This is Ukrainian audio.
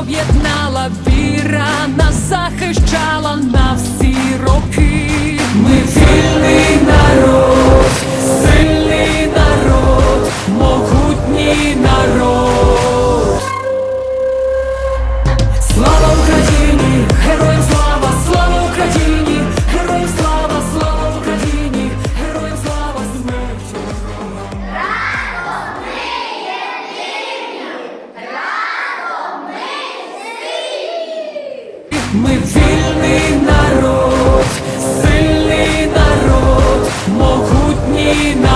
об'єднала віра, нас захищала. Ми вільний народ, сильний народ, могутній народ.